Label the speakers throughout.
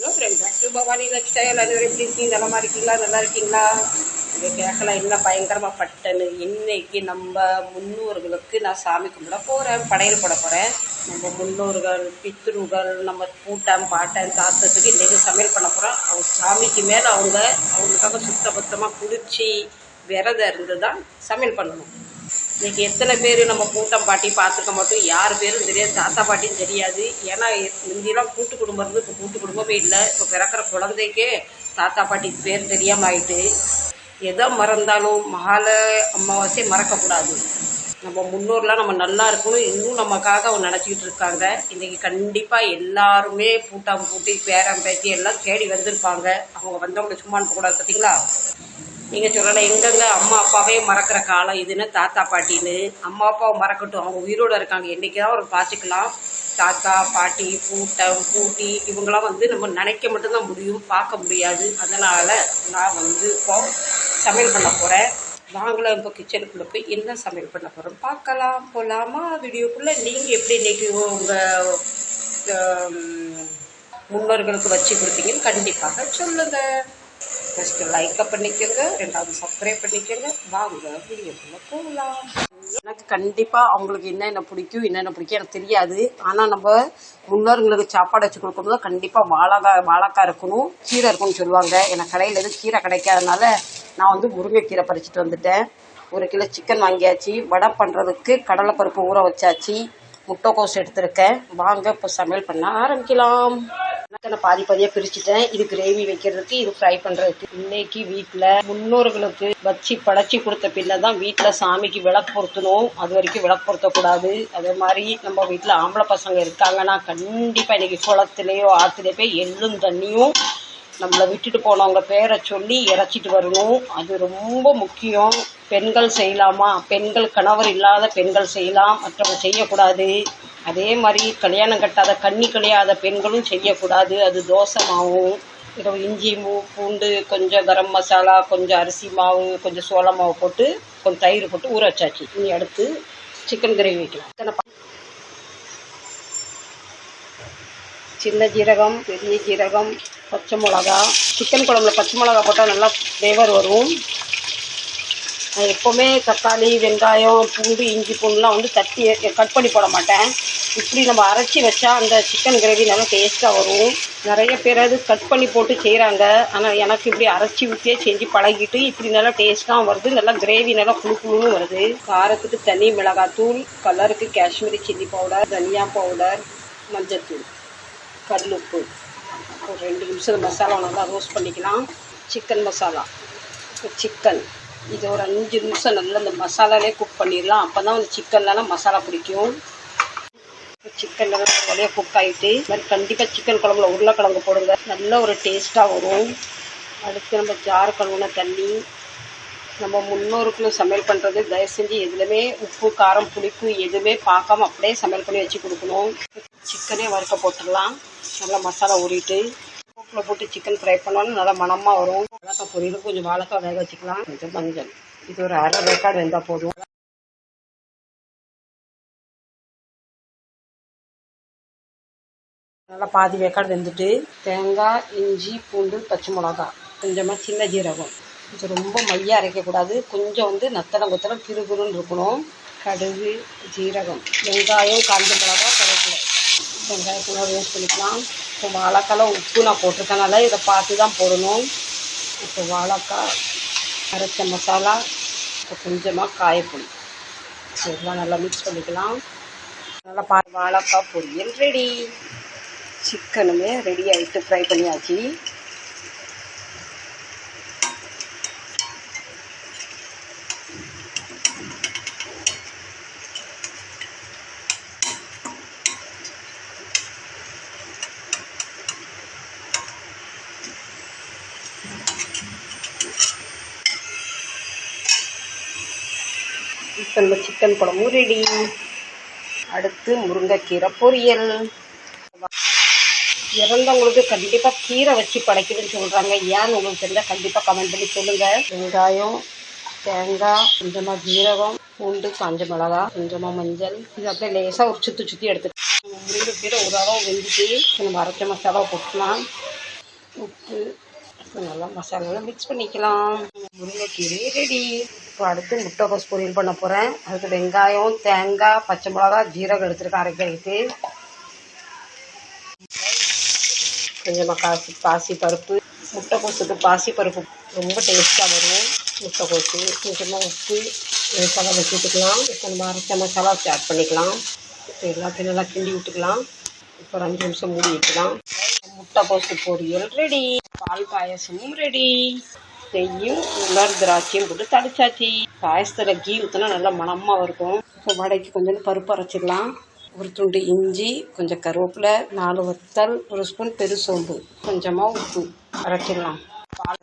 Speaker 1: Hello friends Bhavani life style எப்படி இருக்கீங்க நல்லா இருக்கீங்களா நல்லா இருக்கீங்களா இங்கே கேட்கலாம் என்ன பயங்கரமாக பட்டனு இன்னைக்கு நம்ம முன்னோர்களுக்கு நான் சாமி கும்பிட போகிறேன் படையல் போட போகிறேன் நம்ம முன்னோர்கள் பித்ருகள் நம்ம கூட்டம் பாட்டன் தாத்தத்துக்கு இன்றைக்கி சமையல் பண்ண போகிறோம் அவங்க சாமிக்கு மேலே அவங்க அவங்களுக்காக சுத்தபத்தமாக குளிர்ச்சி விரதம் இருந்து தான் சமையல் பண்ணணும். இன்றைக்கி எத்தனை பேர் நம்ம கூட்டம் பாட்டி பார்த்துக்க மாட்டோம். யார் பேரும் தெரியாது தாத்தா பாட்டியும் தெரியாது. ஏன்னா முந்தியெல்லாம் கூட்டு குடும்பம் இருந்து இப்போ கூட்டு குடும்பமே இல்லை. இப்போ பிறக்கிற குழந்தைக்கே தாத்தா பாட்டிக்கு பேர் தெரியாமல் ஆயிட்டு. எதை மறந்தாலும் மகால அமாவாசை மறக்கக்கூடாது நம்ம முன்னோர்லாம் நம்ம நல்லா இருக்கணும். இன்னும் நமக்காக அவங்க நினச்சிக்கிட்டு இருக்காங்க. இன்றைக்கி கண்டிப்பாக எல்லாருமே பூட்டாம் பூட்டி பேரம் பேத்தி எல்லாம் தேடி வந்திருப்பாங்க. அவங்க வந்தவங்களை சும்மா அனுப்பக்கூடாது பார்த்தீங்களா நீங்கள் சொல்லலாம் எங்கெங்க அம்மா அப்பாவே மறக்கிற காலம் இதுன்னு தாத்தா பாட்டின்னு. அம்மா அப்பாவை மறக்கட்டும். அவங்க உயிரோடு இருக்காங்க. என்றைக்காவது ஒரு பார்த்துக்கலாம். தாத்தா பாட்டி பூட்டம் பூட்டி இவங்களாம் வந்து நம்ம நினைக்க மட்டும்தான் முடியும் பார்க்க முடியாது. அதனால் நான் வந்து இப்போ சமையல் பண்ண போகிறேன் வாங்கலாம் இப்போ கிச்சனுக்குள்ளே போய் என்ன சமையல் பண்ண போகிறோம் பார்க்கலாம். போகலாமா வீடியோக்குள்ளே நீங்கள் எப்படி இன்றைக்கி உங்கள் முன்னோர்களுக்கு வச்சு கொடுத்தீங்கன்னு கண்டிப்பாக சொல்லுங்கள் ஃபஸ்ட்டு லைக்கை பண்ணிக்கோங்க. ரெண்டாவது சப்ஸ்கிரைப் பண்ணிக்கோங்க. வாங்க வீடியோக்குள்ளே போகலாம். எனக்கு கண்டிப்பாக அவங்களுக்கு என்னென்ன பிடிக்கும் என்னென்ன பிடிக்கும் எனக்கு தெரியாது. ஆனால் நம்ம முன்னோர்களுக்கு சாப்பாடு வச்சு கொடுக்கும்போது கண்டிப்பாக வாழைக்காய் வாழைக்காய் இருக்கணும் கீரை இருக்கணும்னு சொல்லுவாங்க. எனக்கு கடையில் எதுவும் கீரை கிடைக்காதனால நான் வந்து முருங்கைக்கீரை பறிச்சுட்டு வந்துட்டேன். ஒரு கிலோ சிக்கன் வாங்கியாச்சு. வடை பண்ணுறதுக்கு கடலைப்பருப்பு ஊற வச்சாச்சு. முட்டைக்கோஸ் எடுத்திருக்கேன். வாங்க இப்போ சமையல் பண்ண ஆரம்பிக்கலாம். நான் பாதி பாதியாக பிரிச்சுட்டேன். இது கிரேவி வைக்கிறதுக்கு இது ஃப்ரை பண்ணுறதுக்கு இன்னைக்கு வீட்டில் முன்னோர்களுக்கு வச்சு படைச்சி கொடுத்த பின்ன தான் வீட்டில் சாமிக்கு விளக்கு பொருத்தணும் அது வரைக்கும் விளக்கு பொருத்தக்கூடாது அதே மாதிரி நம்ம வீட்டில் ஆம்பளை பசங்க இருக்காங்கன்னா கண்டிப்பாக இன்னைக்கு குளத்துலேயோ ஆற்றுலையோ போய் எள்ளும் தண்ணியும் நம்மளை விட்டுட்டு போனவங்க பேரை சொல்லி இறச்சிட்டு வரணும். அது ரொம்ப முக்கியம். பெண்கள் செய்யலாமா? பெண்கள் கணவர் இல்லாத பெண்கள் செய்யலாம் மற்றவங்க செய்யக்கூடாது. அதே மாதிரி கல்யாணம் கட்டாத கன்னி கழியாத பெண்களும் செய்யக்கூடாது. அது தோசமாகும் இப்போ இஞ்சி மூ பூண்டு கொஞ்சம் கரம் மசாலா கொஞ்சம் அரிசி மாவு கொஞ்சம் சோள மாவு போட்டு கொஞ்சம் தயிர் போட்டு ஊற வச்சாச்சு. இனி அடுத்து சிக்கன் கிரேவி வைக்கலாம். சின்ன ஜீரகம் பெரிய ஜீரகம் பச்சை மிளகா. சிக்கன் குழம்புல பச்சை மிளகா போட்டால் நல்லா ஃப்ளேவர் வரும். எப்போவுமே தக்காளி வெங்காயம் பூண்டு இஞ்சி பூண்டுலாம் வந்து தட்டி கட் பண்ணி போட மாட்டேன். இப்படி நம்ம அரைச்சி வச்சா அந்த சிக்கன் கிரேவி நல்லா டேஸ்ட்டாக வரும். நிறைய பேர் அது கட் பண்ணி போட்டு செய்கிறாங்க ஆனால் எனக்கு இப்படி அரைச்சி ஊற்றியே செஞ்சு பழகிட்டு இப்படி நல்லா டேஸ்ட்டாக வருது. நல்லா கிரேவி நல்லா குழு குழுன்னு வருது. காரத்துக்கு தனி மிளகாத்தூள் கலருக்கு காஷ்மீரி சில்லி பவுடர் தனியா பவுடர் மஞ்சத்தூள் கடலுப்பு ஒரு ரெண்டு நிமிஷம் மசாலா நல்லா ரோஸ்ட் பண்ணிக்கலாம். சிக்கன் மசாலா. சிக்கன் இது ஒரு அஞ்சு நிமிஷம் நல்லா இந்த மசாலாலே குக் பண்ணிடலாம். அப்போ தான் வந்து சிக்கன்லலாம் மசாலா பிடிக்கும். சிக்கன் நல்லா வழியாக குக் ஆகிட்டு இது மாதிரி கண்டிப்பாக சிக்கன் குழம்புல உருளைக்கிழங்கு போடுங்க. நல்ல ஒரு டேஸ்ட்டாக வரும். அடுத்து நம்ம ஜார் கழுவுன தண்ணி நம்ம முன்னோருக்குள்ள சமையல் பண்ணுறது தயவு செஞ்சு எதுலையுமே உப்பு காரம் புளிப்பு எதுவுமே பார்க்காம அப்படியே சமையல் பண்ணி வச்சு கொடுக்கணும். சிக்கனே வறுக்க போட்டுடலாம். நல்லா மசாலா ஊறிட்டு உப்பில் போட்டு சிக்கன் ஃப்ரை பண்ணாலும் நல்லா மணமாக வரும். வாழைக்காய் பொரியலும் கொஞ்சம் வாழைக்காய் வேக வச்சுக்கலாம். கொஞ்சம் மஞ்சள். இது ஒரு அரை வேக்காடு வெந்தால் போதும். நல்லா பாதி வேக்காடு வெந்துட்டு தேங்காய் இஞ்சி பூண்டு பச்சை மிளகா கொஞ்சமாக சின்ன ஜீரகம். இது ரொம்ப மையாக அரைக்கக்கூடாது கொஞ்சம் வந்து நத்தனம் குத்தனம் கிருகுருன்னு இருக்கணும். கடுகு ஜீரகம் வெங்காயம் காஞ்ச மிளகா கருவேப்பிலை. வெங்காயத்தெல்லாம் ரோஸ்ட் பண்ணிக்கலாம் இப்போ வாழைக்காலாம் உப்பு நான் போட்டிருக்கனால இதை பார்த்து தான் போடணும். இப்போ வாழைக்காய் அரைச்ச மசாலா இப்போ கொஞ்சமாக காயப்பொடி. இதெல்லாம் நல்லா மிக்ஸ் பண்ணிக்கலாம். நல்லா பா வாழைக்காய் பொரியல் ரெடி சிக்கனுமே ரெடி ஆகிட்டு ஃப்ரை பண்ணியாச்சு. நம்ம சிக்கன் குழம்பு ரெடி அடுத்து முருங்கைக்கீரை பொரியல். இறந்தவங்களுக்கு கண்டிப்பாக கீரை வச்சு படைக்கணும்னு சொல்கிறாங்க ஏன்னு உங்களுக்கு தெரிஞ்சால் கண்டிப்பாக கமெண்ட் பண்ணி சொல்லுங்கள் வெங்காயம் தேங்காய் கொஞ்சமாக ஜீரகம் பூண்டு காஞ்ச மிளகா கொஞ்சமாக மஞ்சள். இது அப்படியே லேசாக ஒரு சுற்றி சுற்றி எடுத்துக்கலாம். முருங்கைக்கீரை ஒரு அளவு வெந்துட்டு நம்ம அரைச்ச மசாலா போட்டுக்கலாம். உப்பு நல்லா மசாலாலாம் மிக்ஸ் பண்ணிக்கலாம். முருங்கைக்கீரை ரெடி இப்போ அடுத்து முட்டைக்கோஸ் பொரியல் பண்ண போகிறேன் அதுக்கு வெங்காயம் தேங்காய் பச்சை மிளகா ஜீரகம் எடுத்துருக்கேன் அரைக்கிறதுக்கு கொஞ்சமாக காசி பாசி பருப்பு முட்டைக்கோஸுக்கு பாசி பருப்பு ரொம்ப டேஸ்ட்டாக வரும். முட்டைக்கோஸு கொஞ்சமாக உப்பு மசாலா வச்சுட்டுக்கலாம் இப்போ நம்ம அரைச்ச மசாலா ஸ்டார்ட் பண்ணிக்கலாம். இப்போ எல்லாத்தையும் நல்லா கிண்டி விட்டுக்கலாம். இப்போ ஒரு அஞ்சு நிமிஷம் மூடி வைக்கலாம். முட்டைக்கோசு பொரியல் ரெடி பால் பாயசமும் ரெடி நெய்யும் உலர் திராட்சையும் போட்டு தடிச்சாச்சு. பாயசத்தில் கீ ஊற்றினா நல்லா மணமாக இருக்கும். இப்போ வடைக்கு கொஞ்சம் பருப்பு அரைச்சிக்கலாம் ஒரு துண்டு இஞ்சி கொஞ்சம் கருவேப்பிலை நாலு வத்தல் ஒரு ஸ்பூன் பெருசோம்பு கொஞ்சமாக உப்பு அரைச்சிடலாம். பால்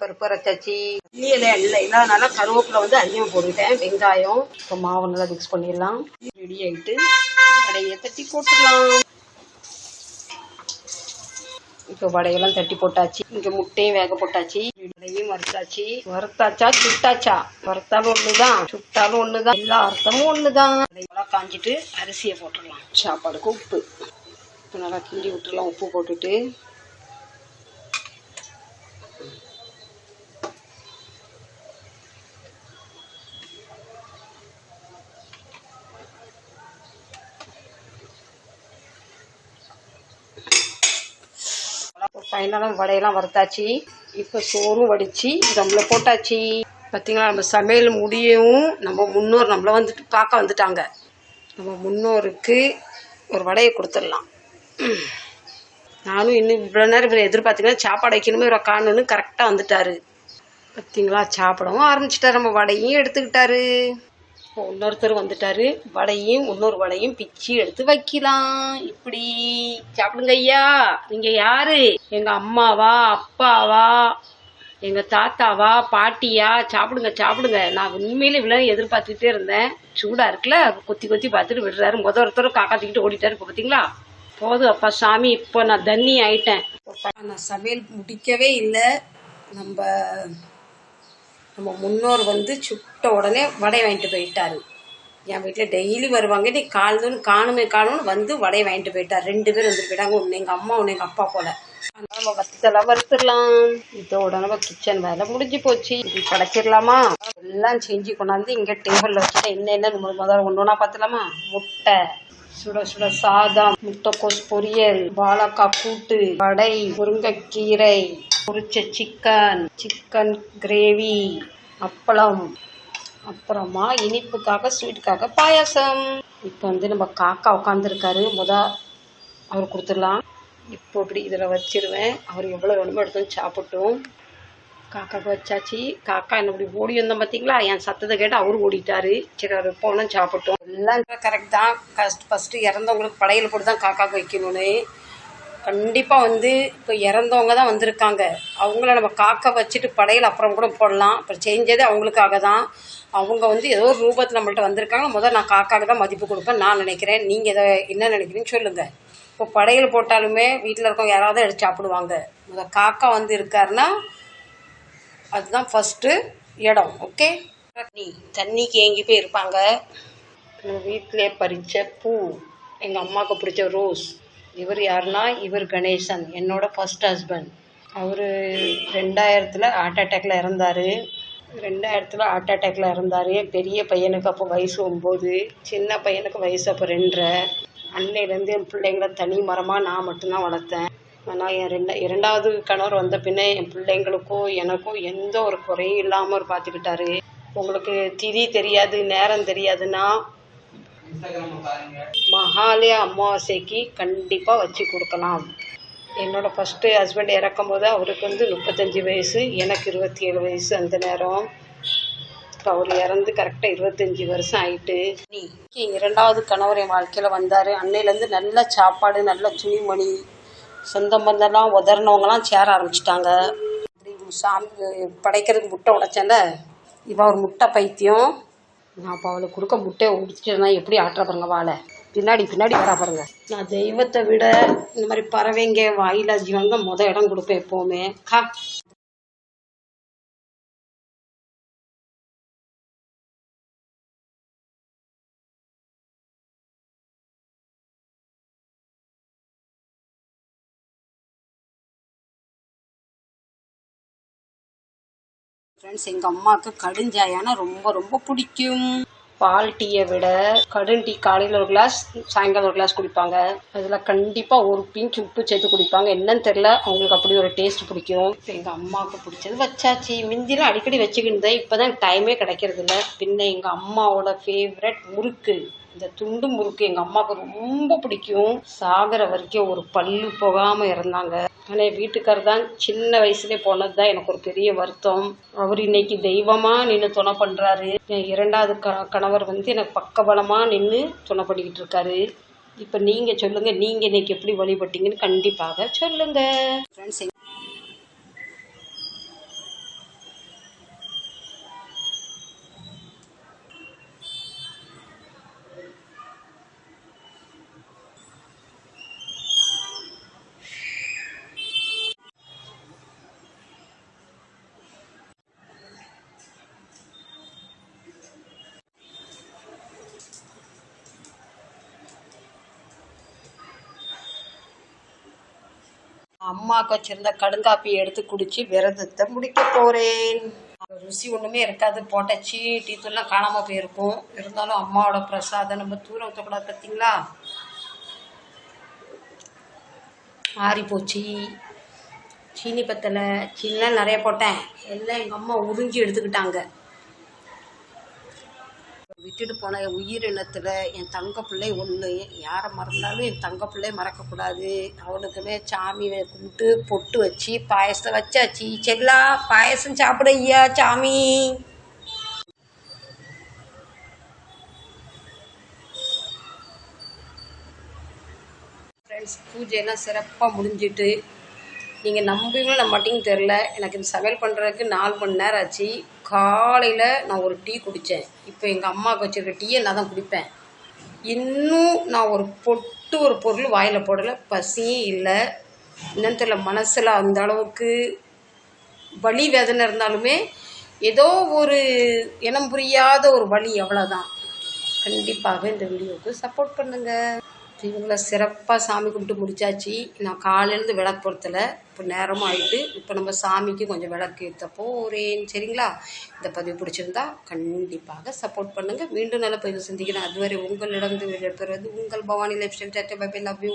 Speaker 1: பருப்பு அரைச்சாச்சி. இல்லையில இல்லை. இல்லாதனால கருவேப்பிலை வந்து அதிகமாக போட்டுக்கிட்டேன். வெங்காயம். இப்போ மாவு நல்லா மிக்ஸ் பண்ணிடலாம். ரெடி ஆகிட்டு வடையை தட்டி போட்டுடலாம். இப்போ வடையெல்லாம் தட்டி போட்டாச்சு. இங்கே முட்டையும் வேக போட்டாச்சு. வடையும் வறுத்தாச்சு. வறுத்தாச்சா சுட்டாச்சா? வறுத்தாலும் ஒண்ணுதான் சுட்டாலும் ஒண்ணுதான். எல்லா அர்த்தமும் ஒண்ணுதான். வடையெல்லாம் காஞ்சிட்டு அரிசியை போட்டுடலாம். சாப்பாடுக்கு உப்பு. இப்போ நல்லா கிண்டி விட்டுலாம் உப்பு போட்டுட்டு ஃபைனலாக வடையெல்லாம் வறுத்தாச்சு. இப்போ சோறும் வடித்து நம்மளை போட்டாச்சு. பார்த்தீங்களா நம்ம சமையல் முடியவும் நம்ம முன்னோர் நம்மளை வந்துட்டு பார்க்க வந்துட்டாங்க. நம்ம முன்னோருக்கு ஒரு வடையை கொடுத்துடலாம். நானும் இன்னும் இவ்வளோ நேரம் இவரை எதிர்பார்த்தீங்கன்னா சாப்பாடு வைக்கணுமே இவரை காணுன்னு கரெக்டாக வந்துட்டாரு. பார்த்தீங்களா சாப்பிடவும் ஆரம்பிச்சிட்டாரு நம்ம வடையும் எடுத்துக்கிட்டாரு. இன்னொருத்தர் வந்துட்டாரு. வடையும் இன்னொரு வடையும் பிச்சு எடுத்து வைக்கலாம். இப்படி. சாப்பிடுங்க ஐயா. நீங்க யாரு? எங்க அம்மாவா அப்பாவா? எங்க தாத்தாவா பாட்டியா? சாப்பிடுங்க சாப்பிடுங்க. நான் உண்மையில இவ்வளோ எதிர்பார்த்துக்கிட்டே இருந்தேன். சூடா இருக்குல்ல? கொத்தி கொத்தி பார்த்துட்டு விடுறாரு. முத ஒருத்தர் காக்காத்திக்கிட்டு ஓடிட்டாரு இப்போ பார்த்தீங்களா போதும் அப்பா சாமி இப்போ நான் தண்ணி ஆயிட்டேன். நான் சமையல் முடிக்கவே இல்லை. நம்ம நம்ம முன்னோர் வந்து சுட்ட உடனே வடை வாங்கிட்டு போயிட்டாரு. என் வீட்டில் டெய்லி வருவாங்க. நீ காலதுன்னு காணுமே காணும்னு வந்து வடையை வாங்கிட்டு போயிட்டார். ரெண்டு பேர் வந்துட்டு போயிட்டாங்க. ஒன்று எங்கள் அம்மா ஒன்று எங்கள் அப்பா போல. அதனால நம்ம வத்தலாம் வறுத்துடலாம். இதோட நம்ம கிச்சன் வேலை முடிஞ்சு போச்சு. இது படைச்சிடலாமா? எல்லாம் செஞ்சு கொண்டாந்து இங்கே டேபிளில் வச்சுட்டு என்னென்ன நம்ம முதல்ல ஒன்று ஒன்றா பார்த்துலாமா முட்டை. சுட சுட சாதம் முட்டைக்கோஸ் பொரியல் வாழைக்காய் கூட்டு வடை முருங்கைக்கீரை. பொரிச்ச சிக்கன் சிக்கன் கிரேவி அப்பளம். அப்புறமா இனிப்புக்காக ஸ்வீட்டுக்காக பாயாசம். இப்போ வந்து நம்ம காக்கா உட்காந்துருக்காரு முத அவர் கொடுத்துடலாம். இப்போ இப்படி இதில் வச்சிருவேன். அவர் எவ்வளோ வேணுமோ எடுத்து சாப்பிட்டோம். காக்காவுக்கு வச்சாச்சு. காக்கா என்ன இப்படி ஓடி வந்தோம் பார்த்தீங்களா என் சத்தத்தை கேட்டு அவரு ஓடிட்டாரு. சரி அவர் போனோம் சாப்பிட்டோம். எல்லாம் கரெக்ட் தான். ஃபஸ்ட் ஃபஸ்ட்டு இறந்தவங்களுக்கு படையல் போட்டு தான் காக்காவுக்கு வைக்கணும்னு. கண்டிப்பாக வந்து இப்போ இறந்தவங்க தான் வந்திருக்காங்க. அவங்கள நம்ம காக்க வச்சுட்டு படையல் அப்புறம் கூட போடலாம். அப்புறம் செஞ்சதே அவங்களுக்காக தான். அவங்க வந்து ஏதோ ஒரு ரூபத்தில் நம்மள்ட்ட வந்திருக்காங்க. முதல் நான் காக்காவுக்கு தான் மதிப்பு கொடுப்பேன். நான் நினைக்கிறேன். நீங்கள் இதை என்ன நினைக்கிறீங்கன்னு சொல்லுங்கள் இப்போ படையல் போட்டாலுமே வீட்டில் இருக்கவங்க யாராவது எடுத்து சாப்பிடுவாங்க. முதல் காக்கா வந்து இருக்காருன்னா அதுதான் ஃபஸ்ட்டு இடம். ஓகே தண்ணி. தண்ணிக்கு ஏங்கி போய் இருப்பாங்க வீட்டிலே பறித்த பூ எங்கள் அம்மாவுக்கு பிடிச்ச ரோஸ் இவர் யாருன்னா இவர் கணேசன் என்னோட ஃபர்ஸ்ட் ஹஸ்பண்ட் அவர் ரெண்டாயிரத்தில் ஹார்ட் அட்டாக்ல இறந்தார். ரெண்டாயிரத்தில் ஹார்ட் அட்டாக்ல இறந்தார். பெரிய பையனுக்கு அப்போ வயசு ஒம்பது சின்ன பையனுக்கு வயசு அப்போ ரெண்டரை. அன்னையிலேருந்து என் பிள்ளைங்கள தனி மரமாக நான் மட்டும்தான் வளர்த்தேன். ஆனால் என் ரெண்டா இரண்டாவது கணவர் வந்த பின்னே என் பிள்ளைங்களுக்கும் எனக்கும் எந்த ஒரு குறையும் இல்லாமல் பார்த்துக்கிட்டாரு உங்களுக்கு திதி தெரியாது நேரம் தெரியாதுன்னா மகாலய அமாவாசைக்கு கண்டிப்பாக வச்சு கொடுக்கலாம். என்னோட ஃபஸ்ட்டு ஹஸ்பண்ட் இறக்கும் போது அவருக்கு வந்து முப்பத்தஞ்சு வயசு எனக்கு இருபத்தி ஏழு வயசு அந்த நேரம். இப்போ அவர் இறந்து கரெக்டாக இருபத்தஞ்சி வருஷம் ஆயிட்டு. நீ இரண்டாவது கணவர் என் வாழ்க்கையில் வந்தார். அன்னையிலேருந்து நல்ல சாப்பாடு நல்ல துணிமணி சொந்த பந்தம்லாம் உதறினவங்கலாம் சேர ஆரம்பிச்சிட்டாங்க. சாமி படைக்கிறதுக்கு முட்டை உடைச்சேன்ல இவன் ஒரு முட்டை பைத்தியம். நான் அப்போ அவளுக்கு கொடுக்க முட்டையை உடிச்சிட்டேன்னா எப்படி ஆட்டுற பாருங்க வாழை பின்னாடி பின்னாடி வரா பாருங்க. நான் தெய்வத்தை விட இந்த மாதிரி பறவைங்க வாயிலா ஜீவங்க முத இடம் கொடுப்பேன் எப்போவுமே. கா ஃப்ரெண்ட்ஸ் எங்கள் அம்மாவுக்கு கடுஞ்சாயானா ரொம்ப ரொம்ப பிடிக்கும். பால் டீயை விட கடும் டீ காலையில் ஒரு கிளாஸ் சாயங்காலம் ஒரு கிளாஸ் குடிப்பாங்க. அதில் கண்டிப்பாக ஒரு பிஞ்ச் உப்பு சேர்த்து குடிப்பாங்க. என்னன்னு தெரில அவங்களுக்கு அப்படி ஒரு டேஸ்ட் பிடிக்கும். எங்கள் அம்மாவுக்கு பிடிச்சது வச்சாச்சு. மிந்திலாம் அடிக்கடி வச்சுக்கிட்டு இப்போ தான் டைமே கிடைக்கிறது இல்லை. பின்ன எங்கள் அம்மாவோட ஃபேவரட் முறுக்கு. இந்த துண்டு முறுக்கு எங்கள் அம்மாவுக்கு ரொம்ப பிடிக்கும். சாகிற வரைக்கும் ஒரு பல்லு போகாமல் இறந்தாங்க. ஆனால் என் வீட்டுக்காரர் தான் சின்ன வயசுலேயே போனது தான் எனக்கு ஒரு பெரிய வருத்தம். அவர் இன்னைக்கு தெய்வமாக நின்று துணை பண்ணுறாரு என் இரண்டாவது க கணவர் வந்து எனக்கு பக்கபலமாக நின்று துணை பண்ணிக்கிட்டு இருக்காரு. இப்போ நீங்கள் சொல்லுங்கள் நீங்கள் இன்னைக்கு எப்படி வழிபட்டீங்கன்னு கண்டிப்பாக சொல்லுங்கள் ஃப்ரெண்ட்ஸ் அம்மாவுக்கு வச்சிருந்த கடுங்காப்பி எடுத்து குடிச்சு விரதத்தை முடிக்க போறேன். ருசி ஒண்ணுமே இருக்காது. போட்டாச்சு டீ தூள்லாம் காணாம போயிருக்கும். இருந்தாலும் அம்மாவோட பிரசாதம் நம்ம தூர ஊற்றக்கூடாது பார்த்தீங்களா ஆறி போச்சு. சீனி பத்தலை. சீனிலாம் நிறைய போட்டேன். எல்லாம் எங்கள் அம்மா உறிஞ்சி எடுத்துக்கிட்டாங்க. விட்டுட்டு போன உயிரினத்தில் என் தங்க பிள்ளை ஒன்று யாரை மறந்தாலும் என் தங்க பிள்ளை மறக்கக்கூடாது. அவனுக்குமே சாமி கும்பிட்டு பொட்டு வச்சு பாயசத்தை வச்சாச்சு. செல்லா பாயசம் சாப்பிட ஐயா சாமி ஃப்ரெண்ட்ஸ் பூஜையெல்லாம் சிறப்பாக முடிஞ்சிட்டு நீங்கள் நம்புவீங்களோ நம்ம தெரில எனக்கு இந்த சமையல் பண்ணுறதுக்கு நாலு மணி நேரம் ஆச்சு. காலையில் நான் ஒரு டீ குடித்தேன் இப்போ எங்கள் அம்மாவுக்கு வச்சுருக்க டீயை நான் தான் குடிப்பேன். இன்னும் நான் ஒரு பொட்டு ஒரு பொருள் வாயில் போடலை. பசியும் இல்லை. என்னன்னு தெரியல மனசில் அந்த அளவுக்கு வலி வேதனை இருந்தாலுமே ஏதோ ஒரு இனம் புரியாத ஒரு வலி எவ்வளோதான் கண்டிப்பாக இந்த வீடியோவுக்கு சப்போர்ட் பண்ணுங்கள் இவங்களை சிறப்பாக சாமி கும்பிட்டு முடிச்சாச்சு. நான் காலையிலேருந்து விளக்கு பொருத்தலை. இப்போ நேரமும் ஆகிட்டு இப்போ நம்ம சாமிக்கு கொஞ்சம் விளக்கு ஏற்றப்போ போகிறேன் சரிங்களா? இந்த பதிவு பிடிச்சிருந்தா கண்டிப்பாக சப்போர்ட் பண்ணுங்கள் மீண்டும் நல்ல பதிவு சந்திக்கிறேன். அதுவரை உங்களிடம் பெறுவது உங்கள் Bhavani life style love you.